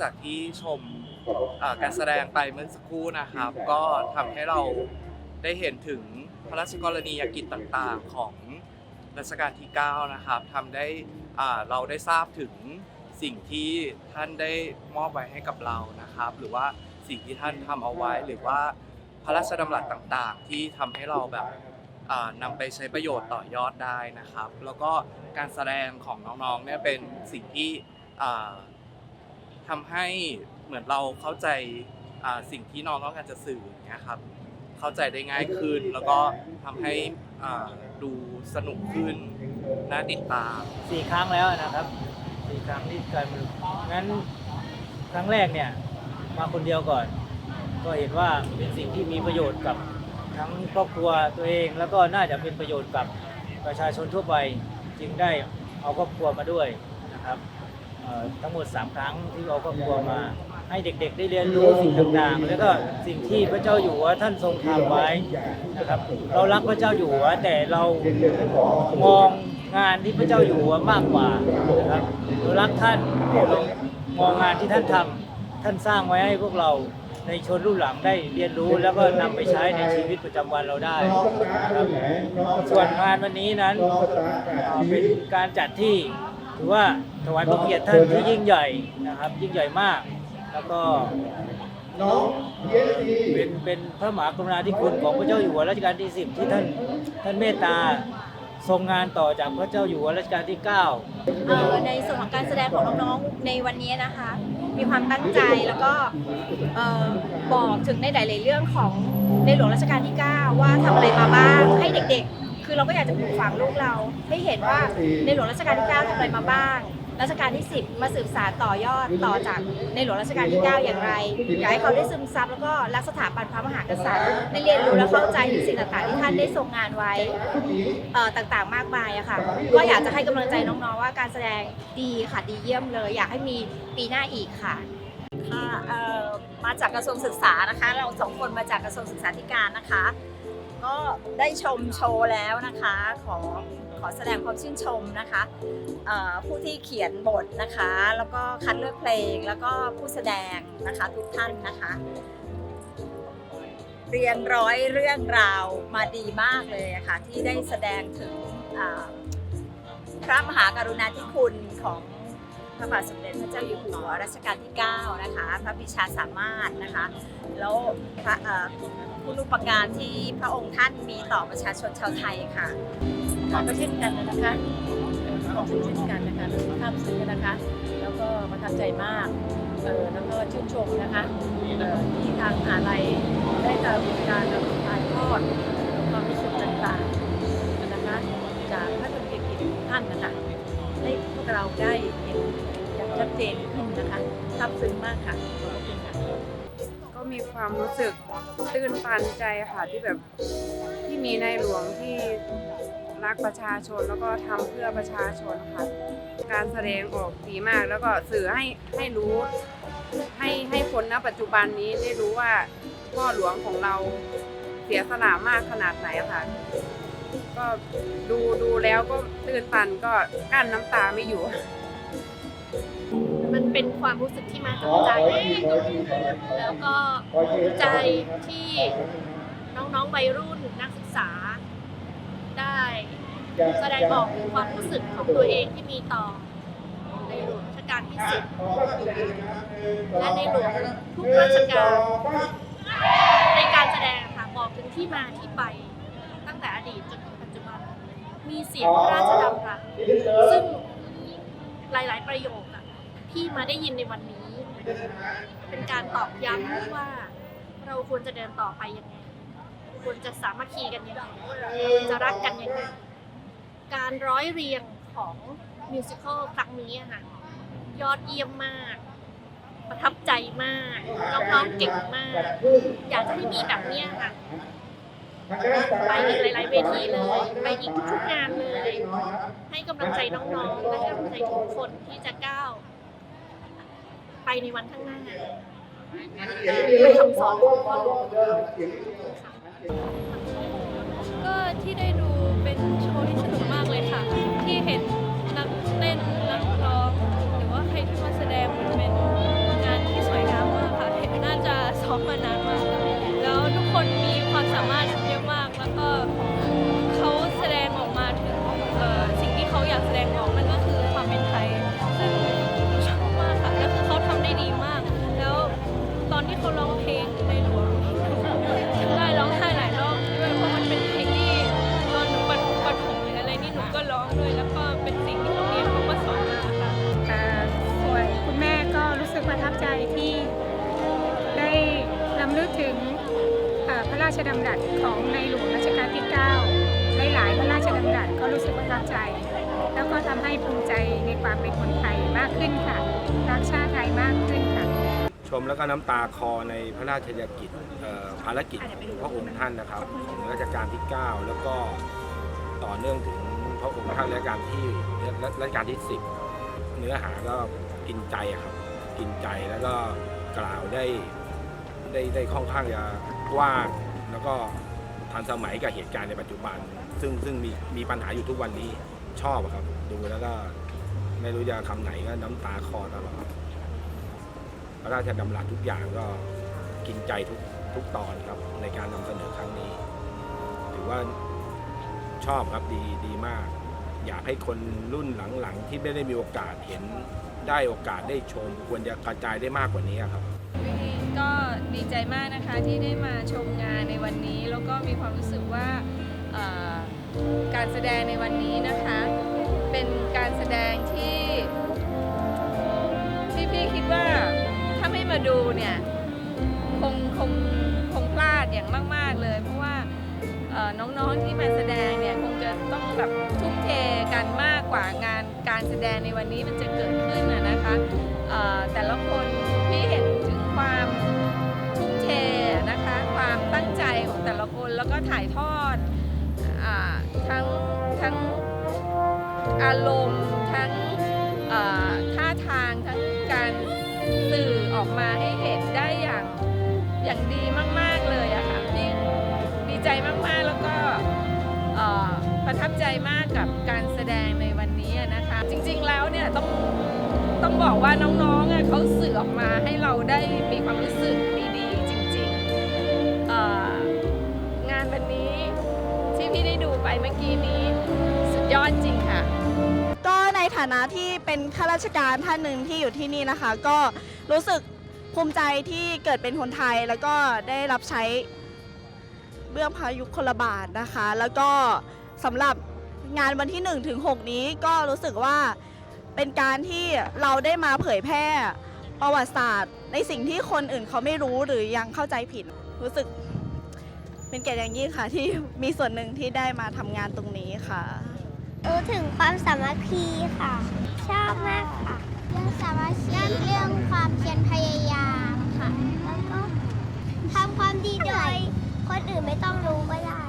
จากที่ชมเอ่อการแสดงไปเมื่อสักครู่นะครับ ก็ทำให้เราได้เห็นถึงพระราชกรณียกิจต่างๆของรัชกาลที่ 9 นะครับทำได้อ่าเราได้ทราบถึงสิ่งที่ท่านได้มอบไว้ให้กับเรานะครับ หรือว่าสิ่งที่ท่านทำเอาไว้ หรือว่าพระราชดำรัสต่างๆ ที่ทำให้เราแบบอ่านำไปใช้ประโยชน์ต่อยอดได้นะครับ แล้วก็การแสดงของน้องๆเนี่ยเป็นสิ่งที่อ่า ทำให้เหมือนเราเข้าใจสิ่งที่น้องต้องการจะสื่ออย่างเงี้ยครับเข้าใจได้ง่ายขึ้น แล้วก็ทำให้ดูสนุกขึ้นน่าติดตามสี่ครั้งแล้วนะครับสี่ครั้งที่การงั้นครั้งแรกเนี่ยมาคนเดียวก่อน ก็เห็นว่าเป็นสิ่งที่มีประโยชน์กับทั้งครอบครัวตัวเอง แล้วก็น่าจะเป็นประโยชน์กับประชาชนทั่วไปจึงได้เอาครอบครัวมาด้วยนะครับ ทั้งหมด 3 ครั้งที่เอาครอบครัวมา ให้เด็กๆ ได้เรียนรู้สิ่งต่างๆ แล้วก็สิ่งที่พระเจ้าอยู่หัวท่านทรงทำไว้นะครับ เรารักพระเจ้าอยู่หัวแต่เรามองงานที่พระเจ้าอยู่หัวมากกว่านะครับเรารักท่านเรามองงานที่ท่านทำท่านสร้างไว้ให้พวกเราในชนรุ่นหลังได้เรียนรู้แล้วก็นำไปใช้ในชีวิตประจำวันเราได้นะครับส่วนงานวันนี้นั้นเป็นการจัดที่ ถือว่าถวายพระเกียรติท่านที่ยิ่งใหญ่นะครับ ยิ่งใหญ่มาก แล้วก็เป็นเป็นพระมหากรุณาธิคุณของพระเจ้าอยู่หัวรัชกาลที่สิบที่ท่านท่านเมตตาทรงงานต่อจากพระเจ้าอยู่หัวรัชกาลที่เก้าเอ่อในส่วนของการแสดงของน้องๆในวันนี้นะคะ มีความตั้งใจแล้วก็เอ่อบอกถึงในหลาย ๆ เรื่องของในหลวงรัชกาลที่ 9 ว่าทำอะไรมาบ้างให้เด็ก ๆ คือเราก็อยากจะปลูกฝังลูกเรา ให้เห็นว่าในหลวงรัชกาลที่9ทำอะไรมาบ้าง รัชกาลที่ 10 มาสืบสานต่อยอดต่อจากในหลวงรัชกาลที่ 9 อย่างไรอยากให้เขาได้ซึมซับแล้วก็รักสถาบันพระมหากษัตริย์ได้เรียนรู้และเข้าใจถึงสิ่งต่างๆที่ท่านได้ทรงงานไว้เอ่อต่างๆ มากมายอะค่ะ ก็อยากจะให้กำลังใจน้องๆว่าการแสดงดีค่ะดีเยี่ยมเลย อยากให้มีปีหน้าอีกค่ะ ค่ะเอ่อมาจากกระทรวงศึกษานะคะ เราสองคนมาจากกระทรวงศึกษาธิการนะคะ ก็ได้ชมโชว์แล้วนะคะ ขอขอแสดงความชื่นชมนะคะผู้ที่เขียนบทนะคะ แล้วก็คัดเลือกเพลงแล้วก็ผู้แสดงนะคะทุกท่านนะคะ เรียงร้อยเรื่องราวมาดีมากเลยะค่ะที่ได้แสดงถึงพระมหากรุณาธิคุณของ ระบาทสมเด็จพระเจ้าอยู่หัวรัชกาลที่ 9 นะคะ พระพิชาสามารถนะคะ แล้วพระคุณอุปการที่พระองค์ท่านมีต่อประชาชนชาวไทยค่ะค่ะก็เช่นกันนะคะขอบคุณเช่นกันนะคะภาพซึ้งนะคะ แล้วก็ประทับใจมากเออแล้วก็ชื่นชมนะคะที่ทางมหาลัยได้ทำการถ่ายทอดความรู้สึกต่างๆนะคะจากพระดำริกิจของท่านนะคะให้พวกเราได้เห็น ชัดเจนขึ้นนะคะซาบซึ้งมากค่ะขอบคุณค่ะก็มีความรู้สึกตื้นตันใจค่ะที่แบบที่มีในหลวงที่รักประชาชนแล้วก็ทำเพื่อประชาชนค่ะ การแสดงออกดีมากแล้วก็สื่อให้ให้รู้ให้ให้คนณปัจจุบันนี้ได้รู้ว่าพ่อหลวงของเราเสียสละมากขนาดไหนค่ะ ก็ดูดูแล้วก็ตื้นตันก็กั้นน้ำตาไม่อยู่ เป็นความรู้สึกที่มาจากใจแล้วก็ใจที่น้องๆวัยรุ่นนักศึกษาได้แสดงออกถึงความรู้สึกของตัวเองที่มีต่อในหลวงรัชกาลที่สิบและในหลวงทุกราชการในการแสดงค่ะบอกถึงที่มาที่ไปตั้งแต่อดีตจนถึงปัจจุบัน มีเสียงพระราชดำรัสซึ่งหลาย ๆ ประโยค อะที่มาได้ยินในวันนี้ เป็นการตอกย้ำว่า เราควรจะเดินต่อไปยังไง ควรจะสามัคคีกันยังไงควรจะรักกันยังไง การร้อยเรียงของมิวสิควลครั้งนี้อะค่ะยอดเยี่ยมมาก ประทับใจมากน้องๆเก่งมาก อยากจะให้มีแบบเนี้ยค่ะไปอีกหลาย ๆ เวทีเลย ไปอีกทุกๆงานเลย ให้กำลังใจน้องๆ และให้กำลังใจทุกคนที่จะก้าว ในวันข้างหน้าเป็นคำสอนของพ่อหลวงก็ที่ได้ดูเป็นโชว์ที่สนุกมาก ราชดำรัสของในหลวงรัชกาลที่ 9 หลาย ๆ พระราชดำรัสก็รู้สึกประทับใจ แล้วก็ทำให้ภูมิใจในความเป็นคนไทยมากขึ้นค่ะ รักชาติไทยมากขึ้นค่ะ ชมแล้วก็น้ำตาคอในพระราชยกิจภารกิจของพระองค์ท่านนะครับของรัชกาลที่ 9 แล้วก็ต่อเนื่องถึงพระองค์ท่านรัชกาลที่รัชกาลที่ 10 เนื้อหาก็กินใจครับ กินใจแล้วก็กล่าวได้ได้ได้ค่อนข้างจะกว้าง แล้วก็ทันสมัยกับเหตุการณ์ในปัจจุบัน ซึ่งซึ่งมีมีปัญหาอยู่ทุกวันนี้ชอบครับ ดูแล้วก็ไม่รู้จะคำไหนก็น้ำตาคลอตลอดพระราชดำรัสทุกอย่างก็กินใจทุกทุกตอนครับ ในการนำเสนอครั้งนี้ ถือว่าชอบครับดีดีมาก อยากให้คนรุ่นหลังๆ ที่ไม่ได้มีโอกาสเห็นได้โอกาสได้ชม ควรจะกระจายได้มากกว่านี้ครับก็ดี ใจมากนะคะที่ได้มาชมงานในวันนี้ แล้วก็มีความรู้สึกว่าการแสดงในวันนี้นะคะ เป็นการแสดงที่ ที่พี่คิดว่าถ้าไม่มาดูเนี่ยคงคงคงพลาดอย่างมาก ๆเลย เพราะว่าน้องๆที่มาแสดงเนี่ยคงจะต้องแบบทุ่มเทกันมากกว่างานการแสดงในวันนี้มันจะเกิดขึ้นนะคะแต่ละคน นแล้วก็ถ่ายทอดอทั้งทั้งอารมณ์ ทั้งท่าทางทั้งการสื่อออกมาให้เห็นได้อย่างอย่างดีมาก ๆ เลยอะค่ะพี่ดีใจมาก ๆ แล้วก็ประทับใจมากกับการแสดงในวันนี้นะคะ จริง ๆ แล้วเนี่ยต้องต้องบอกว่าน้องๆเขาสื่อออกมาให้เราได้มีความรู้สึก วันนี้ที่พี่ได้ดูไปเมื่อกี้นี้ สุดยอดจริงค่ะ ก็ในฐานะที่เป็นข้าราชการท่านหนึ่งที่อยู่ที่นี่นะคะ ก็รู้สึกภูมิใจที่เกิดเป็นคนไทยแล้วก็ได้รับใช้เบื้องพายุคนละบาทนะคะ แล้วก็สำหรับงานวันที่1ถึง6นี้ก็รู้สึกว่าเป็นการที่เราได้มาเผยแพร่ประวัติศาสตร์ ในสิ่งที่คนอื่นเขาไม่รู้หรือยังเข้าใจผิด รู้สึก เป็นเกียรติอย่างยิ่งค่ะที่มีส่วนหนึ่งที่ได้มาทำงานตรงนี้ค่ะ รู้ถึงความสามัคคีค่ะ ชอบมากค่ะ เรื่องสามัคคีเรื่องความเพียรพยายามค่ะ แล้วก็ทำความดีโดยคนอื่นไม่ต้องรู้ก็ได้